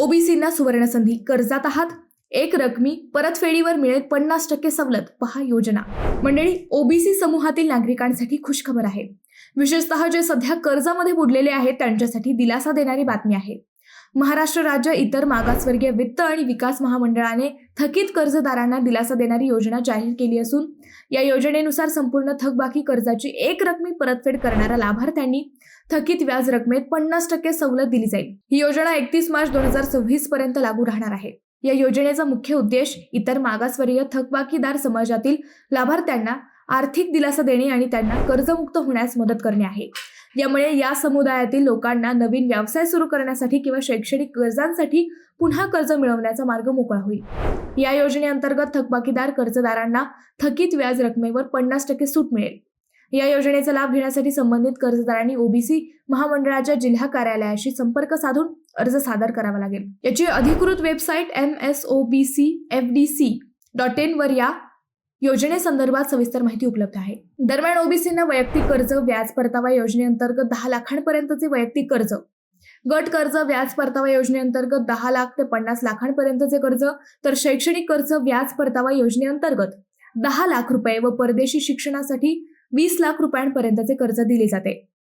ओबीसींना सुवर्णसंधी. कर्जात आहात? एक रकमी परतफेडीवर मिळेल पन्नास टक्के सवलत. पहा योजना. मंडळी ओबीसी समूहातील नागरिकांसाठी खुशखबर आहे. विशेषतः जे सध्या कर्जामध्ये बुडलेले आहेत त्यांच्यासाठी दिलासा देणारी बातमी आहे. महाराष्ट्र राज्य इतर मागासवर्गीय वित्त आणि विकास महामंडळाने थकीत कर्जदारांना दिलासा देणारी योजना जाहीर केली असून या योजनेनुसार संपूर्ण थकबाकी कर्जाची एक रकमी परतफेड करणाऱ्या लाभार्थ्यांनी थकीत व्याज रकमेत पन्नास टक्के सवलत दिली जाईल. ही योजना एकतीस मार्च दोन हजार सव्वीस पर्यंत लागू राहणार आहे. या योजनेचा मुख्य उद्देश इतर मागासवर्गीय थकबाकीदार समाजातील लाभार्थ्यांना आर्थिक दिलासा देणे आणि त्यांना कर्जमुक्त होण्यास मदत करणे आहे. यामुळे या समुदायातील लोकांना नवीन व्यवसाय सुरू करण्यासाठी किंवा शैक्षणिक गरजांसाठी पुन्हा कर्ज मिळवण्याचा मार्ग मोकळा होईल. या योजनेअंतर्गत थकबाकीदार कर्जदारांना थकीत व्याज रकमेवर पन्नास टक्के सूट मिळेल. या योजनेचा लाभ घेण्यासाठी संबंधित कर्जदारांनी ओबीसी महामंडळाच्या जिल्हा कार्यालयाशी संपर्क साधून अर्ज सादर करावा लागेल. याची अधिकृत website M S O B C F D C dot in वर या योजनेसंदर्भात सविस्तर माहिती उपलब्ध आहे. दरम्यान ओबीसींना वैयक्तिक कर्ज व्याज परतावा योजनेअंतर्गत दहा लाखांपर्यंतचे वैयक्तिक कर्ज. गट कर्ज व्याज परतावा योजनेअंतर्गत दहा लाख ते पन्नास लाखांपर्यंतचे कर्ज तर शैक्षणिक कर्ज व्याज परतावा योजनेअंतर्गत दहा लाख रुपये व परदेशी शिक्षणासाठी वीस लाख रुपयांपर्यंतचे कर्ज दिले जाते.